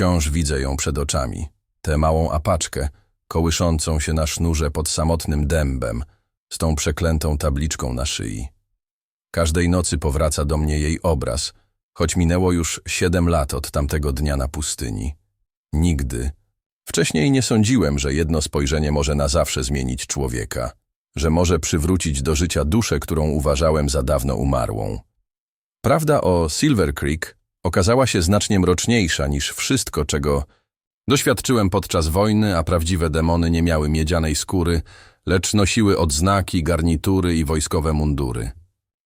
Wciąż widzę ją przed oczami. Tę małą apaczkę, kołyszącą się na sznurze pod samotnym dębem, z tą przeklętą tabliczką na szyi. Każdej nocy powraca do mnie jej obraz, choć minęło już siedem lat od tamtego dnia na pustyni. Nigdy. Wcześniej nie sądziłem, że jedno spojrzenie może na zawsze zmienić człowieka, że może przywrócić do życia duszę, którą uważałem za dawno umarłą. Prawda o Silver Creek okazała się znacznie mroczniejsza niż wszystko, czego doświadczyłem podczas wojny, a prawdziwe demony nie miały miedzianej skóry, lecz nosiły odznaki, garnitury i wojskowe mundury.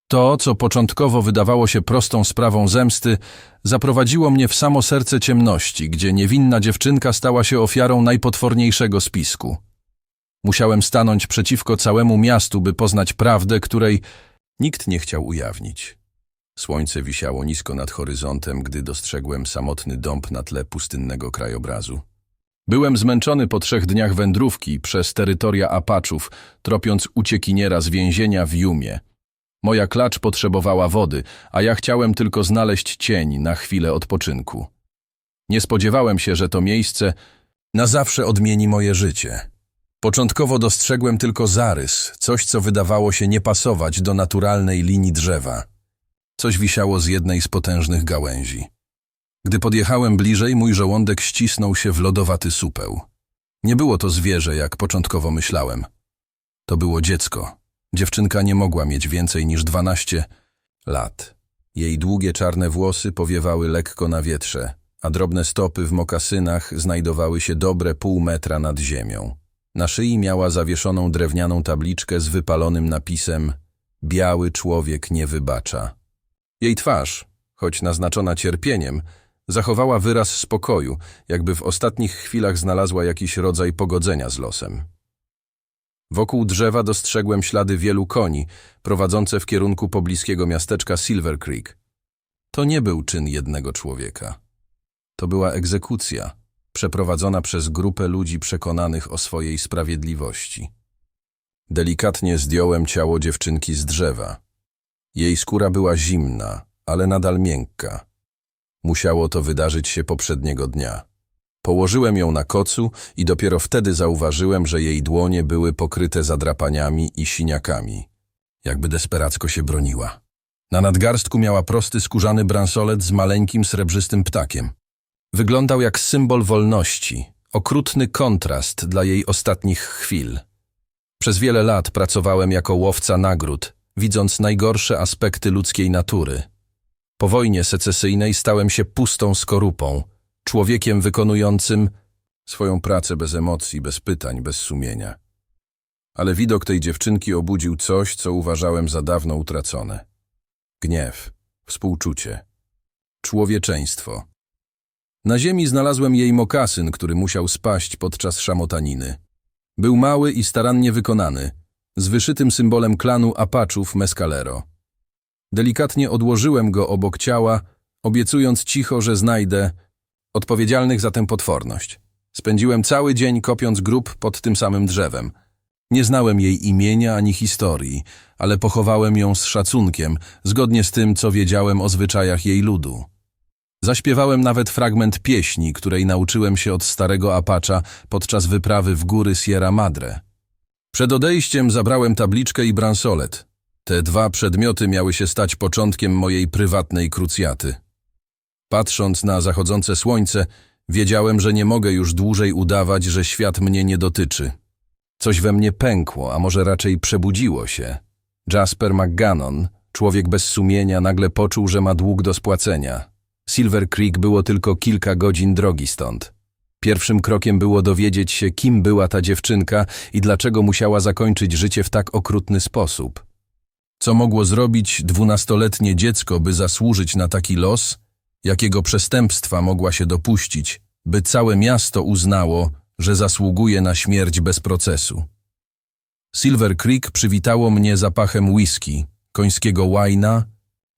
To, co początkowo wydawało się prostą sprawą zemsty, zaprowadziło mnie w samo serce ciemności, gdzie niewinna dziewczynka stała się ofiarą najpotworniejszego spisku. Musiałem stanąć przeciwko całemu miastu, by poznać prawdę, której nikt nie chciał ujawnić. Słońce wisiało nisko nad horyzontem, gdy dostrzegłem samotny dąb na tle pustynnego krajobrazu. Byłem zmęczony po trzech dniach wędrówki przez terytoria Apaczów, tropiąc uciekiniera z więzienia w Jumie. Moja klacz potrzebowała wody, a ja chciałem tylko znaleźć cień na chwilę odpoczynku. Nie spodziewałem się, że to miejsce na zawsze odmieni moje życie. Początkowo dostrzegłem tylko zarys, coś co wydawało się nie pasować do naturalnej linii drzewa. Coś wisiało z jednej z potężnych gałęzi. Gdy podjechałem bliżej, mój żołądek ścisnął się w lodowaty supeł. Nie było to zwierzę, jak początkowo myślałem. To było dziecko. Dziewczynka nie mogła mieć więcej niż dwanaście lat. Jej długie czarne włosy powiewały lekko na wietrze, a drobne stopy w mokasynach znajdowały się dobre pół metra nad ziemią. Na szyi miała zawieszoną drewnianą tabliczkę z wypalonym napisem Biały człowiek nie wybacza. Jej twarz, choć naznaczona cierpieniem, zachowała wyraz spokoju, jakby w ostatnich chwilach znalazła jakiś rodzaj pogodzenia z losem. Wokół drzewa dostrzegłem ślady wielu koni, prowadzące w kierunku pobliskiego miasteczka Silver Creek. To nie był czyn jednego człowieka. To była egzekucja, przeprowadzona przez grupę ludzi przekonanych o swojej sprawiedliwości. Delikatnie zdjąłem ciało dziewczynki z drzewa. Jej skóra była zimna, ale nadal miękka. Musiało to wydarzyć się poprzedniego dnia. Położyłem ją na kocu i dopiero wtedy zauważyłem, że jej dłonie były pokryte zadrapaniami i siniakami. Jakby desperacko się broniła. Na nadgarstku miała prosty skórzany bransolet z maleńkim srebrzystym ptakiem. Wyglądał jak symbol wolności, okrutny kontrast dla jej ostatnich chwil. Przez wiele lat pracowałem jako łowca nagród, widząc najgorsze aspekty ludzkiej natury. Po wojnie secesyjnej stałem się pustą skorupą, człowiekiem wykonującym swoją pracę bez emocji, bez pytań, bez sumienia. Ale widok tej dziewczynki obudził coś, co uważałem za dawno utracone. Gniew, współczucie, człowieczeństwo. Na ziemi znalazłem jej mokasyn, który musiał spaść podczas szamotaniny. Był mały i starannie wykonany, z wyszytym symbolem klanu Apaczów Mescalero. Delikatnie odłożyłem go obok ciała, obiecując cicho, że znajdę odpowiedzialnych za tę potworność. Spędziłem cały dzień kopiąc grób pod tym samym drzewem. Nie znałem jej imienia ani historii, ale pochowałem ją z szacunkiem, zgodnie z tym, co wiedziałem o zwyczajach jej ludu. Zaśpiewałem nawet fragment pieśni, której nauczyłem się od starego Apacza podczas wyprawy w góry Sierra Madre. Przed odejściem zabrałem tabliczkę i bransolet. Te dwa przedmioty miały się stać początkiem mojej prywatnej krucjaty. Patrząc na zachodzące słońce, wiedziałem, że nie mogę już dłużej udawać, że świat mnie nie dotyczy. Coś we mnie pękło, a może raczej przebudziło się. Jasper McGannon, człowiek bez sumienia, nagle poczuł, że ma dług do spłacenia. Silver Creek było tylko kilka godzin drogi stąd. Pierwszym krokiem było dowiedzieć się, kim była ta dziewczynka i dlaczego musiała zakończyć życie w tak okrutny sposób. Co mogło zrobić dwunastoletnie dziecko, by zasłużyć na taki los? Jakiego przestępstwa mogła się dopuścić, by całe miasto uznało, że zasługuje na śmierć bez procesu? Silver Creek przywitało mnie zapachem whisky, końskiego łajna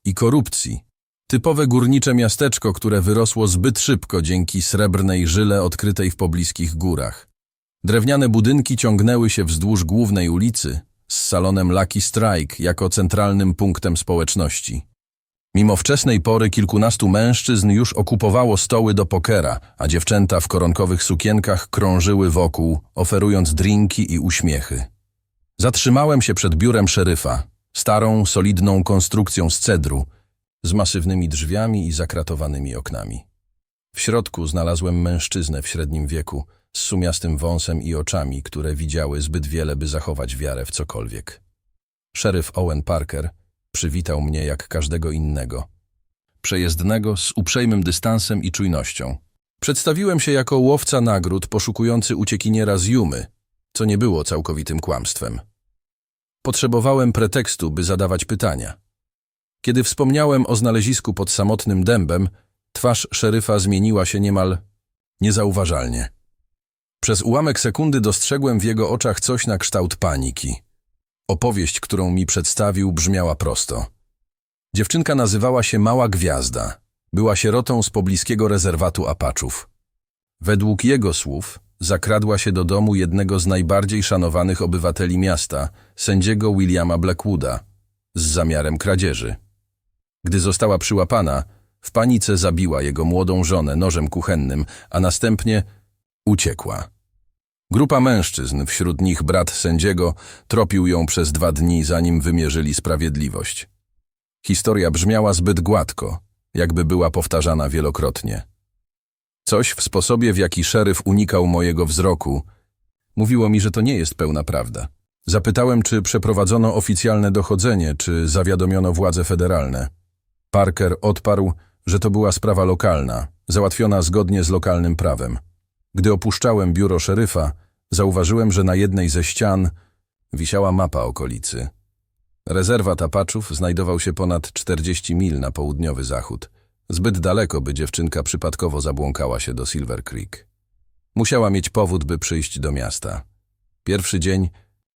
i korupcji. Typowe górnicze miasteczko, które wyrosło zbyt szybko dzięki srebrnej żyle odkrytej w pobliskich górach. Drewniane budynki ciągnęły się wzdłuż głównej ulicy, z salonem Lucky Strike jako centralnym punktem społeczności. Mimo wczesnej pory kilkunastu mężczyzn już okupowało stoły do pokera, a dziewczęta w koronkowych sukienkach krążyły wokół, oferując drinki i uśmiechy. Zatrzymałem się przed biurem szeryfa, starą, solidną konstrukcją z cedru, z masywnymi drzwiami i zakratowanymi oknami. W środku znalazłem mężczyznę w średnim wieku, z sumiastym wąsem i oczami, które widziały zbyt wiele, by zachować wiarę w cokolwiek. Szeryf Owen Parker przywitał mnie jak każdego innego. Przejezdnego z uprzejmym dystansem i czujnością. Przedstawiłem się jako łowca nagród poszukujący uciekiniera z Jumy, co nie było całkowitym kłamstwem. Potrzebowałem pretekstu, by zadawać pytania. Kiedy wspomniałem o znalezisku pod samotnym dębem, twarz szeryfa zmieniła się niemal niezauważalnie. Przez ułamek sekundy dostrzegłem w jego oczach coś na kształt paniki. Opowieść, którą mi przedstawił, brzmiała prosto. Dziewczynka nazywała się Mała Gwiazda. Była sierotą z pobliskiego rezerwatu Apaczów. Według jego słów zakradła się do domu jednego z najbardziej szanowanych obywateli miasta, sędziego Williama Blackwooda, z zamiarem kradzieży. Gdy została przyłapana, w panice zabiła jego młodą żonę nożem kuchennym, a następnie uciekła. Grupa mężczyzn, wśród nich brat sędziego, tropił ją przez dwa dni, zanim wymierzyli sprawiedliwość. Historia brzmiała zbyt gładko, jakby była powtarzana wielokrotnie. Coś w sposobie, w jaki szeryf unikał mojego wzroku, mówiło mi, że to nie jest pełna prawda. Zapytałem, czy przeprowadzono oficjalne dochodzenie, czy zawiadomiono władze federalne. Parker odparł, że to była sprawa lokalna, załatwiona zgodnie z lokalnym prawem. Gdy opuszczałem biuro szeryfa, zauważyłem, że na jednej ze ścian wisiała mapa okolicy. Rezerwat Apaczów znajdował się ponad 40 mil na południowy zachód. Zbyt daleko, by dziewczynka przypadkowo zabłąkała się do Silver Creek. Musiała mieć powód, by przyjść do miasta. Pierwszy dzień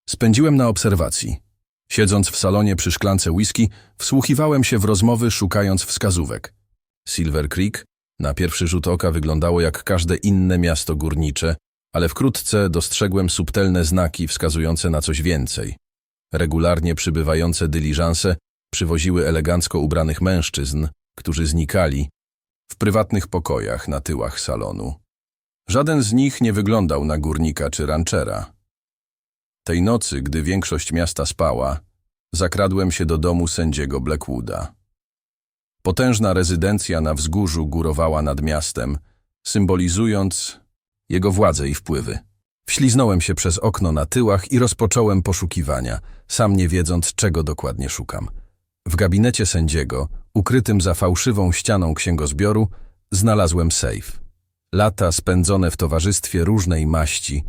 spędziłem na obserwacji. Siedząc w salonie przy szklance whisky, wsłuchiwałem się w rozmowy, szukając wskazówek. Silver Creek na pierwszy rzut oka wyglądało jak każde inne miasto górnicze, ale wkrótce dostrzegłem subtelne znaki wskazujące na coś więcej. Regularnie przybywające dyliżanse przywoziły elegancko ubranych mężczyzn, którzy znikali w prywatnych pokojach na tyłach salonu. Żaden z nich nie wyglądał na górnika czy ranczera. Tej nocy, gdy większość miasta spała, zakradłem się do domu sędziego Blackwooda. Potężna rezydencja na wzgórzu górowała nad miastem, symbolizując jego władzę i wpływy. Wśliznąłem się przez okno na tyłach i rozpocząłem poszukiwania, sam nie wiedząc, czego dokładnie szukam. W gabinecie sędziego, ukrytym za fałszywą ścianą księgozbioru, znalazłem sejf. Lata spędzone w towarzystwie różnej maści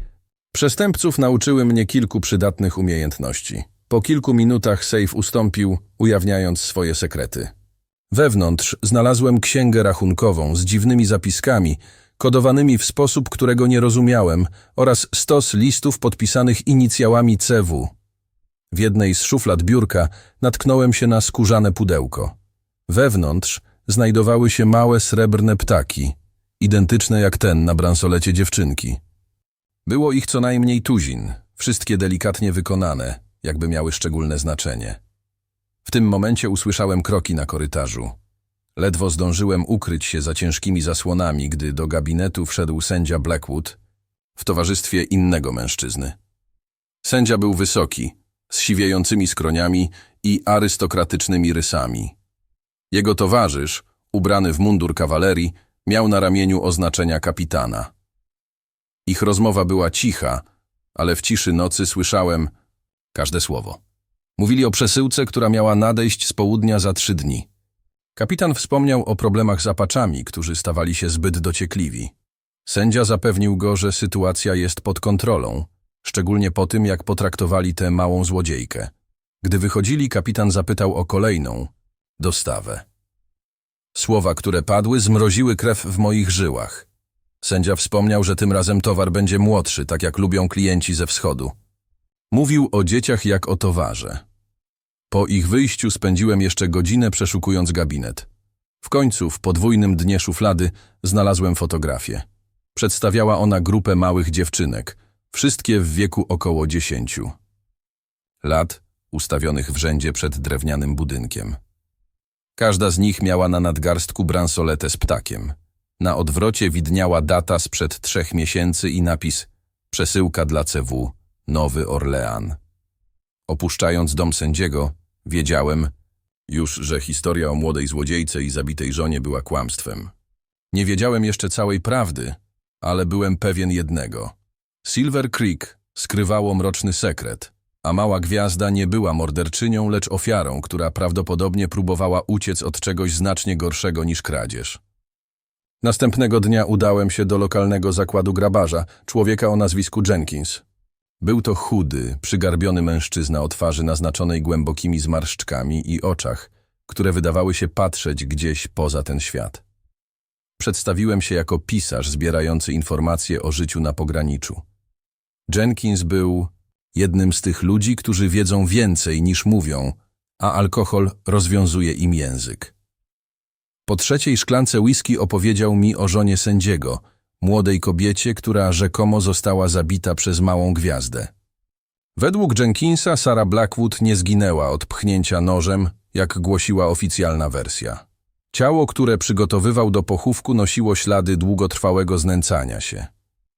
przestępców nauczyły mnie kilku przydatnych umiejętności. Po kilku minutach sejf ustąpił, ujawniając swoje sekrety. Wewnątrz znalazłem księgę rachunkową z dziwnymi zapiskami, kodowanymi w sposób, którego nie rozumiałem, oraz stos listów podpisanych inicjałami CW. W jednej z szuflad biurka natknąłem się na skórzane pudełko. Wewnątrz znajdowały się małe srebrne ptaki, identyczne jak ten na bransolecie dziewczynki. Było ich co najmniej tuzin, wszystkie delikatnie wykonane, jakby miały szczególne znaczenie. W tym momencie usłyszałem kroki na korytarzu. Ledwo zdążyłem ukryć się za ciężkimi zasłonami, gdy do gabinetu wszedł sędzia Blackwood w towarzystwie innego mężczyzny. Sędzia był wysoki, z siwiejącymi skroniami i arystokratycznymi rysami. Jego towarzysz, ubrany w mundur kawalerii, miał na ramieniu oznaczenia kapitana. Ich rozmowa była cicha, ale w ciszy nocy słyszałem każde słowo. Mówili o przesyłce, która miała nadejść z południa za trzy dni. Kapitan wspomniał o problemach z apaczami, którzy stawali się zbyt dociekliwi. Sędzia zapewnił go, że sytuacja jest pod kontrolą, szczególnie po tym, jak potraktowali tę małą złodziejkę. Gdy wychodzili, kapitan zapytał o kolejną dostawę. Słowa, które padły, zmroziły krew w moich żyłach. Sędzia wspomniał, że tym razem towar będzie młodszy, tak jak lubią klienci ze wschodu. Mówił o dzieciach jak o towarze. Po ich wyjściu spędziłem jeszcze godzinę przeszukując gabinet. W końcu, w podwójnym dnie szuflady, znalazłem fotografię. Przedstawiała ona grupę małych dziewczynek, wszystkie w wieku około dziesięciu. Lat, ustawionych w rzędzie przed drewnianym budynkiem. Każda z nich miała na nadgarstku bransoletę z ptakiem. Na odwrocie widniała data sprzed trzech miesięcy i napis Przesyłka dla CW, Nowy Orlean. Opuszczając dom sędziego, wiedziałem już, że historia o młodej złodziejce i zabitej żonie była kłamstwem. Nie wiedziałem jeszcze całej prawdy, ale byłem pewien jednego. Silver Creek skrywało mroczny sekret, a mała gwiazda nie była morderczynią, lecz ofiarą, która prawdopodobnie próbowała uciec od czegoś znacznie gorszego niż kradzież. Następnego dnia udałem się do lokalnego zakładu grabarza, człowieka o nazwisku Jenkins. Był to chudy, przygarbiony mężczyzna o twarzy naznaczonej głębokimi zmarszczkami i oczach, które wydawały się patrzeć gdzieś poza ten świat. Przedstawiłem się jako pisarz zbierający informacje o życiu na pograniczu. Jenkins był jednym z tych ludzi, którzy wiedzą więcej niż mówią, a alkohol rozwiązuje im język. Po trzeciej szklance whisky opowiedział mi o żonie sędziego, młodej kobiecie, która rzekomo została zabita przez małą gwiazdę. Według Jenkinsa Sara Blackwood nie zginęła od pchnięcia nożem, jak głosiła oficjalna wersja. Ciało, które przygotowywał do pochówku, nosiło ślady długotrwałego znęcania się.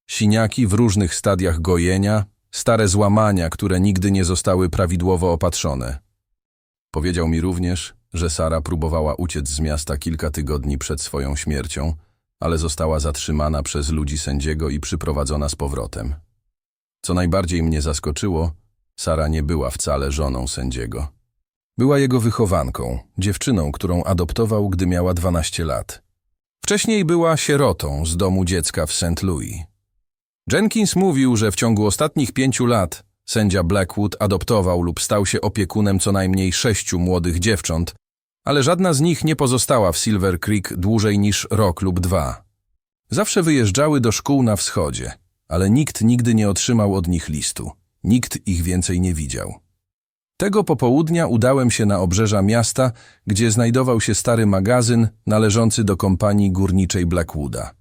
Siniaki w różnych stadiach gojenia, stare złamania, które nigdy nie zostały prawidłowo opatrzone. Powiedział mi również, że Sara próbowała uciec z miasta kilka tygodni przed swoją śmiercią, ale została zatrzymana przez ludzi sędziego i przyprowadzona z powrotem. Co najbardziej mnie zaskoczyło, Sara nie była wcale żoną sędziego. Była jego wychowanką, dziewczyną, którą adoptował, gdy miała 12 lat. Wcześniej była sierotą z domu dziecka w St. Louis. Jenkins mówił, że w ciągu ostatnich pięciu lat sędzia Blackwood adoptował lub stał się opiekunem co najmniej sześciu młodych dziewcząt, ale żadna z nich nie pozostała w Silver Creek dłużej niż rok lub dwa. Zawsze wyjeżdżały do szkół na wschodzie, ale nikt nigdy nie otrzymał od nich listu. Nikt ich więcej nie widział. Tego popołudnia udałem się na obrzeża miasta, gdzie znajdował się stary magazyn należący do kompanii górniczej Blackwooda.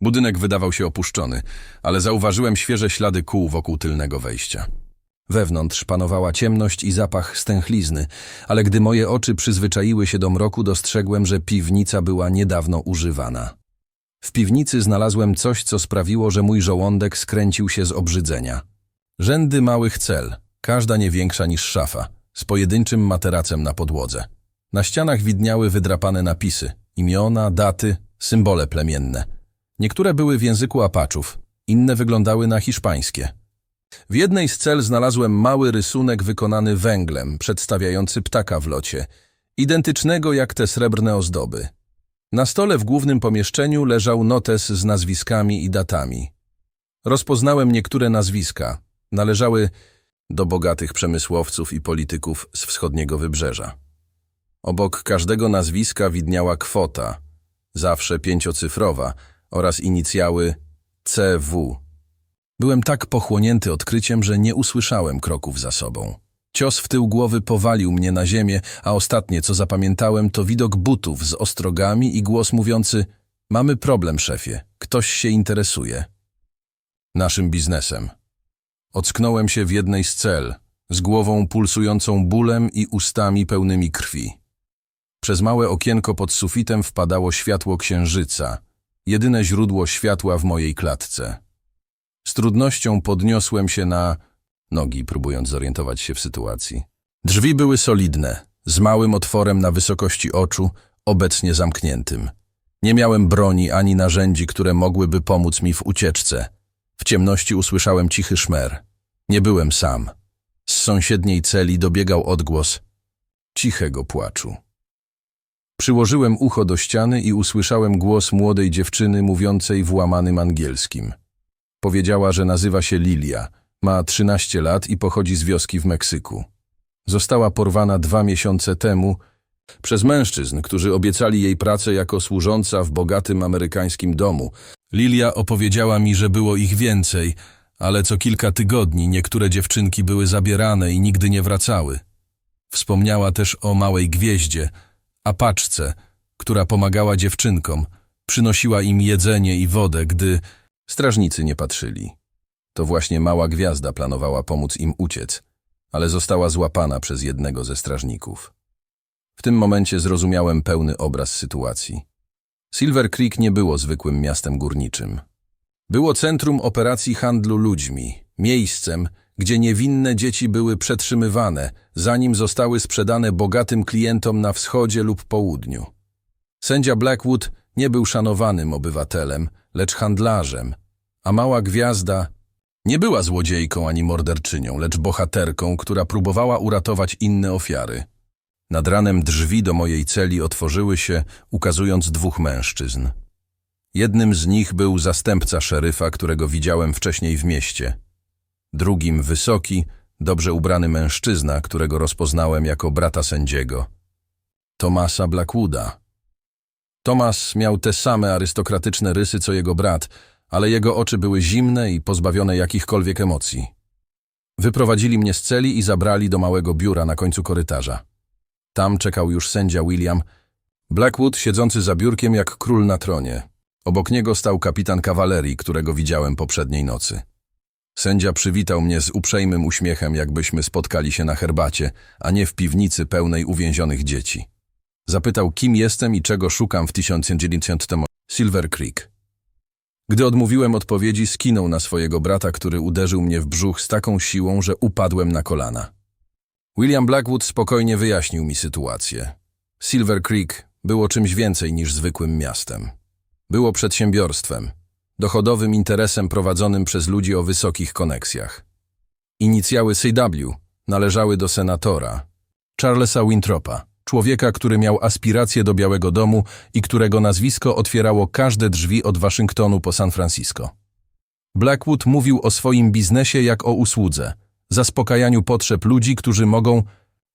Budynek wydawał się opuszczony, ale zauważyłem świeże ślady kół wokół tylnego wejścia. Wewnątrz panowała ciemność i zapach stęchlizny, ale gdy moje oczy przyzwyczaiły się do mroku, dostrzegłem, że piwnica była niedawno używana. W piwnicy znalazłem coś, co sprawiło, że mój żołądek skręcił się z obrzydzenia. Rzędy małych cel, każda nie większa niż szafa, z pojedynczym materacem na podłodze. Na ścianach widniały wydrapane napisy, imiona, daty, symbole plemienne. Niektóre były w języku apaczów, inne wyglądały na hiszpańskie. W jednej z cel znalazłem mały rysunek wykonany węglem, przedstawiający ptaka w locie, identycznego jak te srebrne ozdoby. Na stole w głównym pomieszczeniu leżał notes z nazwiskami i datami. Rozpoznałem niektóre nazwiska. Należały do bogatych przemysłowców i polityków z wschodniego wybrzeża. Obok każdego nazwiska widniała kwota, zawsze pięciocyfrowa, oraz inicjały CW. Byłem tak pochłonięty odkryciem, że nie usłyszałem kroków za sobą. Cios w tył głowy powalił mnie na ziemię, a ostatnie, co zapamiętałem, to widok butów z ostrogami i głos mówiący Mamy problem, szefie. Ktoś się interesuje. Naszym biznesem. Ocknąłem się w jednej z cel, z głową pulsującą bólem i ustami pełnymi krwi. Przez małe okienko pod sufitem wpadało światło księżyca, jedyne źródło światła w mojej klatce. Z trudnością podniosłem się na nogi, próbując zorientować się w sytuacji. Drzwi były solidne, z małym otworem na wysokości oczu, obecnie zamkniętym. Nie miałem broni ani narzędzi, które mogłyby pomóc mi w ucieczce. W ciemności usłyszałem cichy szmer. Nie byłem sam. Z sąsiedniej celi dobiegał odgłos cichego płaczu. Przyłożyłem ucho do ściany i usłyszałem głos młodej dziewczyny mówiącej w łamanym angielskim. Powiedziała, że nazywa się Lilia, ma 13 lat i pochodzi z wioski w Meksyku. Została porwana dwa miesiące temu przez mężczyzn, którzy obiecali jej pracę jako służąca w bogatym amerykańskim domu. Lilia opowiedziała mi, że było ich więcej, ale co kilka tygodni niektóre dziewczynki były zabierane i nigdy nie wracały. Wspomniała też o małej gwieździe, apaczce, która pomagała dziewczynkom, przynosiła im jedzenie i wodę, gdy strażnicy nie patrzyli. To właśnie mała gwiazda planowała pomóc im uciec, ale została złapana przez jednego ze strażników. W tym momencie zrozumiałem pełny obraz sytuacji. Silver Creek nie było zwykłym miastem górniczym. Było centrum operacji handlu ludźmi, miejscem, gdzie niewinne dzieci były przetrzymywane, zanim zostały sprzedane bogatym klientom na wschodzie lub południu. Sędzia Blackwood nie był szanowanym obywatelem, lecz handlarzem, a mała gwiazda nie była złodziejką ani morderczynią, lecz bohaterką, która próbowała uratować inne ofiary. Nad ranem drzwi do mojej celi otworzyły się, ukazując dwóch mężczyzn. Jednym z nich był zastępca szeryfa, którego widziałem wcześniej w mieście. Drugim wysoki, dobrze ubrany mężczyzna, którego rozpoznałem jako brata sędziego. Tomasa Blackwooda. Tomas miał te same arystokratyczne rysy co jego brat, ale jego oczy były zimne i pozbawione jakichkolwiek emocji. Wyprowadzili mnie z celi i zabrali do małego biura na końcu korytarza. Tam czekał już sędzia William, Blackwood siedzący za biurkiem jak król na tronie. Obok niego stał kapitan kawalerii, którego widziałem poprzedniej nocy. Sędzia przywitał mnie z uprzejmym uśmiechem, jakbyśmy spotkali się na herbacie, a nie w piwnicy pełnej uwięzionych dzieci. Zapytał, kim jestem i czego szukam w 1990 Silver Creek. Gdy odmówiłem odpowiedzi, skinął na swojego brata, który uderzył mnie w brzuch z taką siłą, że upadłem na kolana. William Blackwood spokojnie wyjaśnił mi sytuację. Silver Creek było czymś więcej niż zwykłym miastem. Było przedsiębiorstwem, dochodowym interesem prowadzonym przez ludzi o wysokich koneksjach. Inicjały CW należały do senatora, Charlesa Wintropa, człowieka, który miał aspiracje do Białego Domu i którego nazwisko otwierało każde drzwi od Waszyngtonu po San Francisco. Blackwood mówił o swoim biznesie jak o usłudze, zaspokajaniu potrzeb ludzi, którzy mogą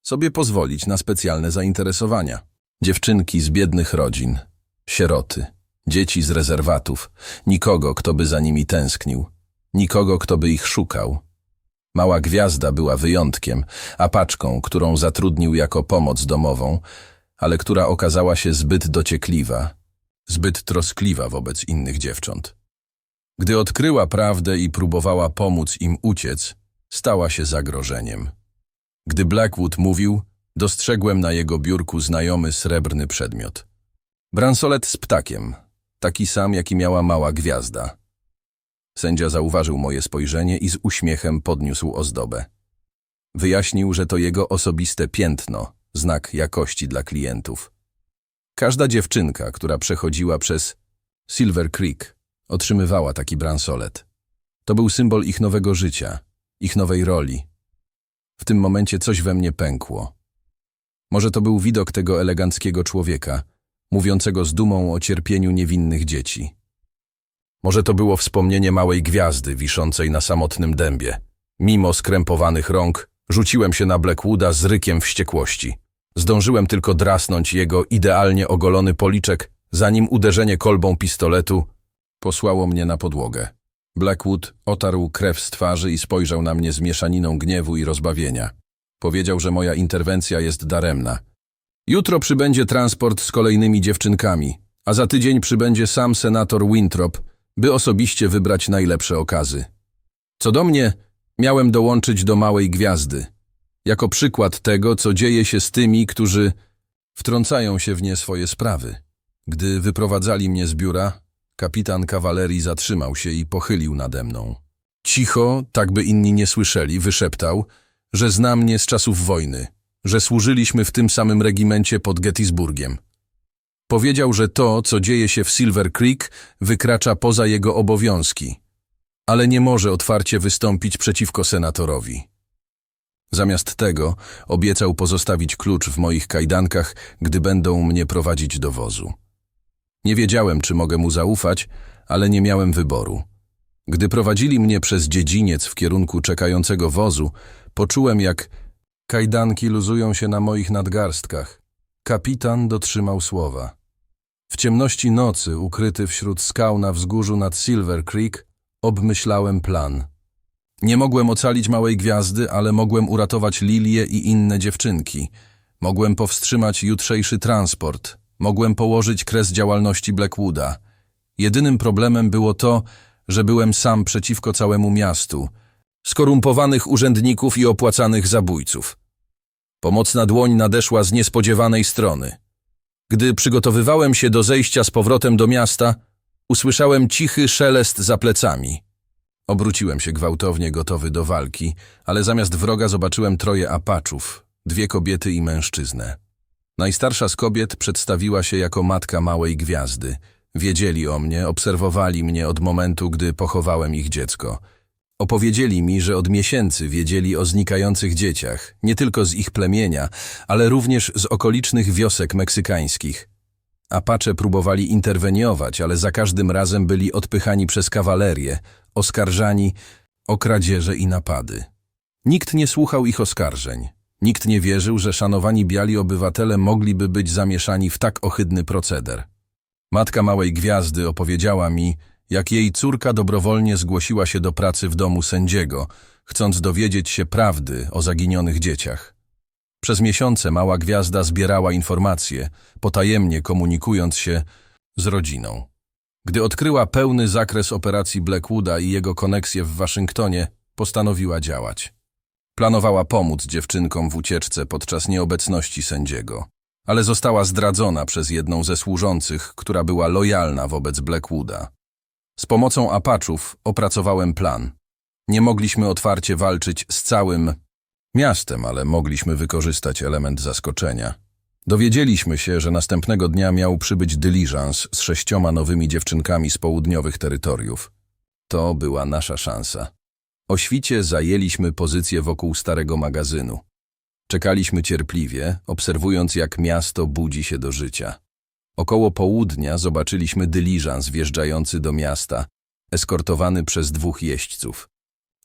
sobie pozwolić na specjalne zainteresowania. Dziewczynki z biednych rodzin, sieroty, dzieci z rezerwatów, nikogo, kto by za nimi tęsknił, nikogo, kto by ich szukał. Mała gwiazda była wyjątkiem, apaczką, którą zatrudnił jako pomoc domową, ale która okazała się zbyt dociekliwa, zbyt troskliwa wobec innych dziewcząt. Gdy odkryła prawdę i próbowała pomóc im uciec, stała się zagrożeniem. Gdy Blackwood mówił, dostrzegłem na jego biurku znajomy srebrny przedmiot. Bransolet z ptakiem, taki sam, jaki miała mała gwiazda. Sędzia zauważył moje spojrzenie i z uśmiechem podniósł ozdobę. Wyjaśnił, że to jego osobiste piętno, znak jakości dla klientów. Każda dziewczynka, która przechodziła przez Silver Creek, otrzymywała taki bransolet. To był symbol ich nowego życia, ich nowej roli. W tym momencie coś we mnie pękło. Może to był widok tego eleganckiego człowieka, mówiącego z dumą o cierpieniu niewinnych dzieci. Może to było wspomnienie małej gwiazdy wiszącej na samotnym dębie. Mimo skrępowanych rąk, rzuciłem się na Blackwooda z rykiem wściekłości. Zdążyłem tylko drasnąć jego idealnie ogolony policzek, zanim uderzenie kolbą pistoletu posłało mnie na podłogę. Blackwood otarł krew z twarzy i spojrzał na mnie z mieszaniną gniewu i rozbawienia. Powiedział, że moja interwencja jest daremna. Jutro przybędzie transport z kolejnymi dziewczynkami, a za tydzień przybędzie sam senator Winthrop, by osobiście wybrać najlepsze okazy. Co do mnie, miałem dołączyć do małej gwiazdy, jako przykład tego, co dzieje się z tymi, którzy wtrącają się w nie swoje sprawy. Gdy wyprowadzali mnie z biura, kapitan kawalerii zatrzymał się i pochylił nade mną. Cicho, tak by inni nie słyszeli, wyszeptał, że zna mnie z czasów wojny, że służyliśmy w tym samym regimencie pod Gettysburgiem. Powiedział, że to, co dzieje się w Silver Creek, wykracza poza jego obowiązki, ale nie może otwarcie wystąpić przeciwko senatorowi. Zamiast tego obiecał pozostawić klucz w moich kajdankach, gdy będą mnie prowadzić do wozu. Nie wiedziałem, czy mogę mu zaufać, ale nie miałem wyboru. Gdy prowadzili mnie przez dziedziniec w kierunku czekającego wozu, poczułem, jak kajdanki luzują się na moich nadgarstkach. Kapitan dotrzymał słowa. W ciemności nocy, ukryty wśród skał na wzgórzu nad Silver Creek, obmyślałem plan. Nie mogłem ocalić małej gwiazdy, ale mogłem uratować Lilię i inne dziewczynki. Mogłem powstrzymać jutrzejszy transport. Mogłem położyć kres działalności Blackwooda. Jedynym problemem było to, że byłem sam przeciwko całemu miastu, skorumpowanych urzędników i opłacanych zabójców. Pomocna dłoń nadeszła z niespodziewanej strony. Gdy przygotowywałem się do zejścia z powrotem do miasta, usłyszałem cichy szelest za plecami. Obróciłem się gwałtownie, gotowy do walki, ale zamiast wroga zobaczyłem troje apaczów, dwie kobiety i mężczyznę. Najstarsza z kobiet przedstawiła się jako matka małej gwiazdy. Wiedzieli o mnie, obserwowali mnie od momentu, gdy pochowałem ich dziecko. Opowiedzieli mi, że od miesięcy wiedzieli o znikających dzieciach, nie tylko z ich plemienia, ale również z okolicznych wiosek meksykańskich. Apacze próbowali interweniować, ale za każdym razem byli odpychani przez kawalerię, oskarżani o kradzieże i napady. Nikt nie słuchał ich oskarżeń. Nikt nie wierzył, że szanowani biali obywatele mogliby być zamieszani w tak ohydny proceder. Matka małej gwiazdy opowiedziała mi, jak jej córka dobrowolnie zgłosiła się do pracy w domu sędziego, chcąc dowiedzieć się prawdy o zaginionych dzieciach. Przez miesiące mała gwiazda zbierała informacje, potajemnie komunikując się z rodziną. Gdy odkryła pełny zakres operacji Blackwooda i jego koneksję w Waszyngtonie, postanowiła działać. Planowała pomóc dziewczynkom w ucieczce podczas nieobecności sędziego, ale została zdradzona przez jedną ze służących, która była lojalna wobec Blackwooda. Z pomocą Apaczów opracowałem plan. Nie mogliśmy otwarcie walczyć z całym miastem, ale mogliśmy wykorzystać element zaskoczenia. Dowiedzieliśmy się, że następnego dnia miał przybyć dyliżans z sześcioma nowymi dziewczynkami z południowych terytoriów. To była nasza szansa. O świcie zajęliśmy pozycję wokół starego magazynu. Czekaliśmy cierpliwie, obserwując jak miasto budzi się do życia. Około południa zobaczyliśmy dyliżans wjeżdżający do miasta, eskortowany przez dwóch jeźdźców.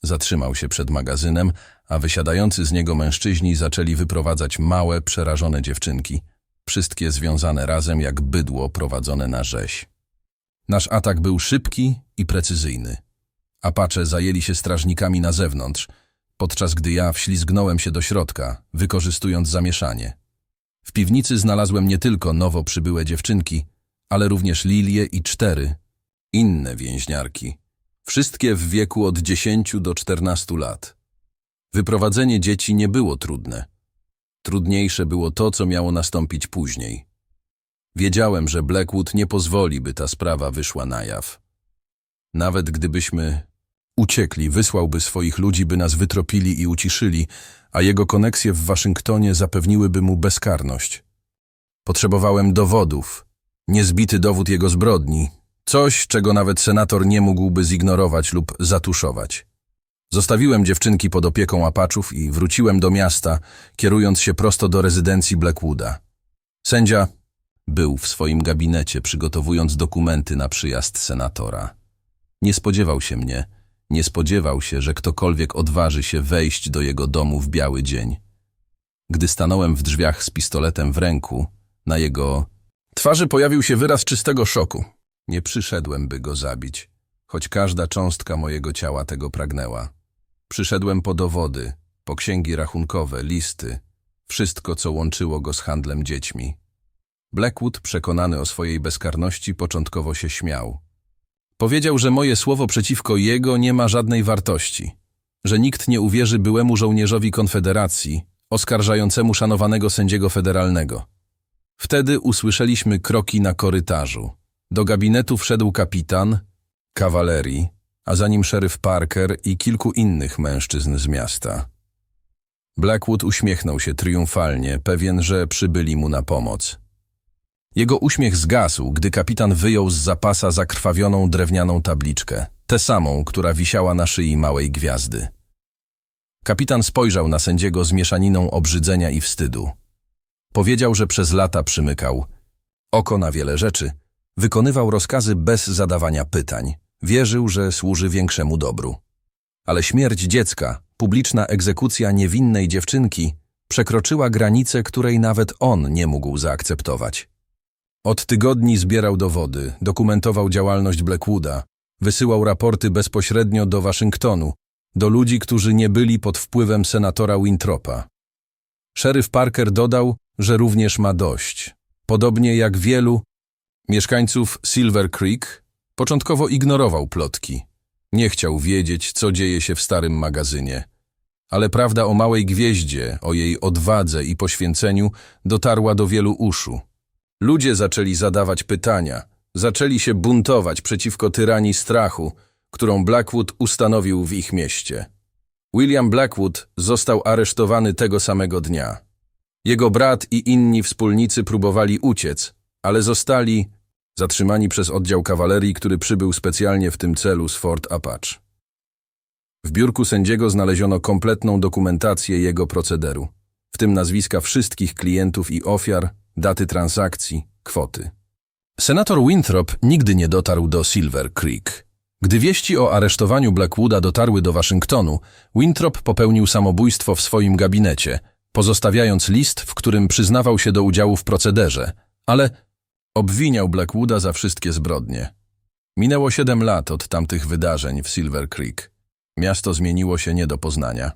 Zatrzymał się przed magazynem, a wysiadający z niego mężczyźni zaczęli wyprowadzać małe, przerażone dziewczynki, wszystkie związane razem jak bydło prowadzone na rzeź. Nasz atak był szybki i precyzyjny. Apacze zajęli się strażnikami na zewnątrz, podczas gdy ja wślizgnąłem się do środka, wykorzystując zamieszanie. W piwnicy znalazłem nie tylko nowo przybyłe dziewczynki, ale również Lilię i cztery inne więźniarki, wszystkie w wieku od 10 do 14 lat. Wyprowadzenie dzieci nie było trudne. Trudniejsze było to, co miało nastąpić później. Wiedziałem, że Blackwood nie pozwoli, by ta sprawa wyszła na jaw. Nawet gdybyśmy uciekli, wysłałby swoich ludzi, by nas wytropili i uciszyli, a jego koneksje w Waszyngtonie zapewniłyby mu bezkarność. Potrzebowałem dowodów, niezbity dowód jego zbrodni, coś, czego nawet senator nie mógłby zignorować lub zatuszować. Zostawiłem dziewczynki pod opieką Apaczów i wróciłem do miasta, kierując się prosto do rezydencji Blackwooda. Sędzia był w swoim gabinecie, przygotowując dokumenty na przyjazd senatora. Nie spodziewał się mnie, nie spodziewał się, że ktokolwiek odważy się wejść do jego domu w biały dzień. Gdy stanąłem w drzwiach z pistoletem w ręku, na jego twarzy pojawił się wyraz czystego szoku. Nie przyszedłem, by go zabić, choć każda cząstka mojego ciała tego pragnęła. Przyszedłem po dowody, po księgi rachunkowe, listy, wszystko, co łączyło go z handlem dziećmi. Blackwood, przekonany o swojej bezkarności, początkowo się śmiał. Powiedział, że moje słowo przeciwko jego nie ma żadnej wartości, że nikt nie uwierzy byłemu żołnierzowi Konfederacji, oskarżającemu szanowanego sędziego federalnego. Wtedy usłyszeliśmy kroki na korytarzu. Do gabinetu wszedł kapitan, kawalerii, a za nim szeryf Parker i kilku innych mężczyzn z miasta. Blackwood uśmiechnął się triumfalnie, pewien, że przybyli mu na pomoc. Jego uśmiech zgasł, gdy kapitan wyjął z zapasa zakrwawioną drewnianą tabliczkę, tę samą, która wisiała na szyi małej gwiazdy. Kapitan spojrzał na sędziego z mieszaniną obrzydzenia i wstydu. Powiedział, że przez lata przymykał. Oko na wiele rzeczy. Wykonywał rozkazy bez zadawania pytań. Wierzył, że służy większemu dobru. Ale śmierć dziecka, publiczna egzekucja niewinnej dziewczynki, przekroczyła granicę, której nawet on nie mógł zaakceptować. Od tygodni zbierał dowody, dokumentował działalność Blackwooda, wysyłał raporty bezpośrednio do Waszyngtonu, do ludzi, którzy nie byli pod wpływem senatora Wintropa. Szeryf Parker dodał, że również ma dość. Podobnie jak wielu mieszkańców Silver Creek, początkowo ignorował plotki. Nie chciał wiedzieć, co dzieje się w starym magazynie. Ale prawda o małej gwieździe, o jej odwadze i poświęceniu dotarła do wielu uszu. Ludzie zaczęli zadawać pytania, zaczęli się buntować przeciwko tyranii strachu, którą Blackwood ustanowił w ich mieście. William Blackwood został aresztowany tego samego dnia. Jego brat i inni wspólnicy próbowali uciec, ale zostali zatrzymani przez oddział kawalerii, który przybył specjalnie w tym celu z Fort Apache. W biurku sędziego znaleziono kompletną dokumentację jego procederu, w tym nazwiska wszystkich klientów i ofiar, daty transakcji, kwoty. Senator Winthrop nigdy nie dotarł do Silver Creek. Gdy wieści o aresztowaniu Blackwooda dotarły do Waszyngtonu, Winthrop popełnił samobójstwo w swoim gabinecie, pozostawiając list, w którym przyznawał się do udziału w procederze, ale obwiniał Blackwooda za wszystkie zbrodnie. Minęło siedem lat od tamtych wydarzeń w Silver Creek. Miasto zmieniło się nie do poznania.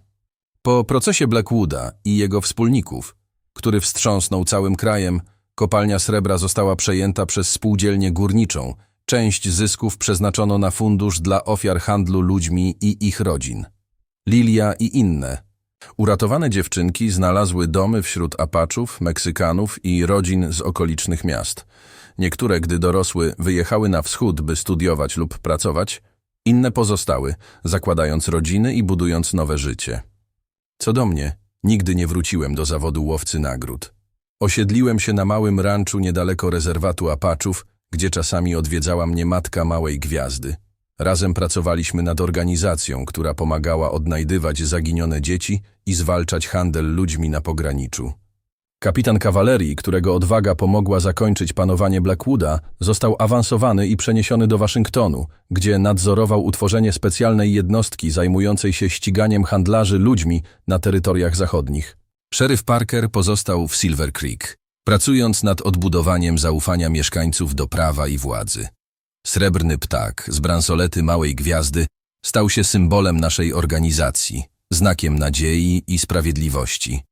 Po procesie Blackwooda i jego wspólników, który wstrząsnął całym krajem, kopalnia srebra została przejęta przez spółdzielnię górniczą. Część zysków przeznaczono na fundusz dla ofiar handlu ludźmi i ich rodzin. Lilia i inne. Uratowane dziewczynki znalazły domy wśród Apaczów, Meksykanów i rodzin z okolicznych miast. Niektóre, gdy dorosły, wyjechały na wschód, by studiować lub pracować, inne pozostały, zakładając rodziny i budując nowe życie. Co do mnie, nigdy nie wróciłem do zawodu łowcy nagród. Osiedliłem się na małym ranczu niedaleko rezerwatu Apaczów, gdzie czasami odwiedzała mnie matka małej gwiazdy. Razem pracowaliśmy nad organizacją, która pomagała odnajdywać zaginione dzieci i zwalczać handel ludźmi na pograniczu. Kapitan kawalerii, którego odwaga pomogła zakończyć panowanie Blackwooda, został awansowany i przeniesiony do Waszyngtonu, gdzie nadzorował utworzenie specjalnej jednostki zajmującej się ściganiem handlarzy ludźmi na terytoriach zachodnich. Szeryf Parker pozostał w Silver Creek, pracując nad odbudowaniem zaufania mieszkańców do prawa i władzy. Srebrny ptak z bransolety Małej Gwiazdy stał się symbolem naszej organizacji, znakiem nadziei i sprawiedliwości.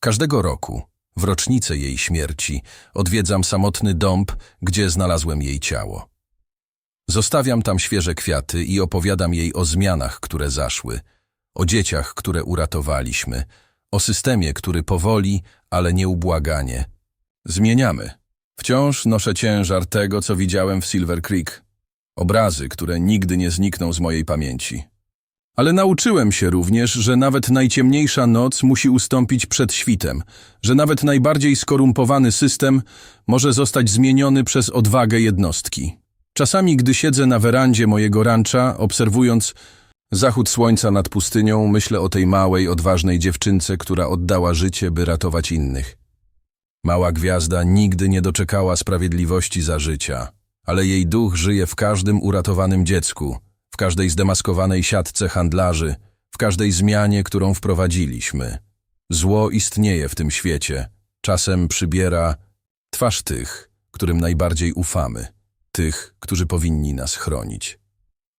Każdego roku, w rocznicę jej śmierci, odwiedzam samotny dąb, gdzie znalazłem jej ciało. Zostawiam tam świeże kwiaty i opowiadam jej o zmianach, które zaszły, o dzieciach, które uratowaliśmy, o systemie, który powoli, ale nieubłaganie. Zmieniamy. Wciąż noszę ciężar tego, co widziałem w Silver Creek. Obrazy, które nigdy nie znikną z mojej pamięci. Ale nauczyłem się również, że nawet najciemniejsza noc musi ustąpić przed świtem, że nawet najbardziej skorumpowany system może zostać zmieniony przez odwagę jednostki. Czasami, gdy siedzę na werandzie mojego rancza, obserwując zachód słońca nad pustynią, myślę o tej małej, odważnej dziewczynce, która oddała życie, by ratować innych. Mała gwiazda nigdy nie doczekała sprawiedliwości za życia, ale jej duch żyje w każdym uratowanym dziecku, w każdej zdemaskowanej siatce handlarzy, w każdej zmianie, którą wprowadziliśmy. Zło istnieje w tym świecie, czasem przybiera twarz tych, którym najbardziej ufamy, tych, którzy powinni nas chronić.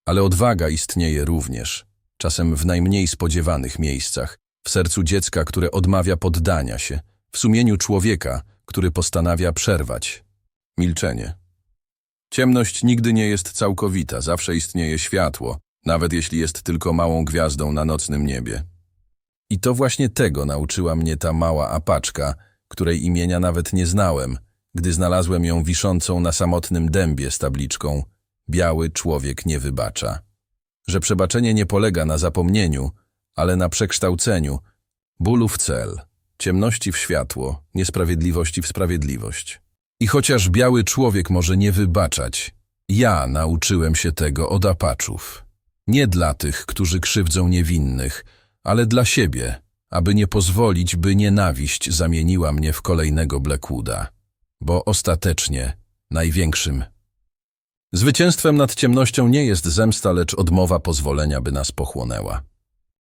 Ale odwaga istnieje również, czasem w najmniej spodziewanych miejscach, w sercu dziecka, które odmawia poddania się, w sumieniu człowieka, który postanawia przerwać. Milczenie. Ciemność nigdy nie jest całkowita, zawsze istnieje światło, nawet jeśli jest tylko małą gwiazdą na nocnym niebie. I to właśnie tego nauczyła mnie ta mała apaczka, której imienia nawet nie znałem, gdy znalazłem ją wiszącą na samotnym dębie z tabliczką Biały człowiek nie wybacza. Że przebaczenie nie polega na zapomnieniu, ale na przekształceniu, bólu w cel, ciemności w światło, niesprawiedliwości w sprawiedliwość. I chociaż biały człowiek może nie wybaczać, ja nauczyłem się tego od apaczów. Nie dla tych, którzy krzywdzą niewinnych, ale dla siebie, aby nie pozwolić, by nienawiść zamieniła mnie w kolejnego Blackwooda. Bo ostatecznie największym Zwycięstwem nad ciemnością nie jest zemsta, lecz odmowa pozwolenia, by nas pochłonęła.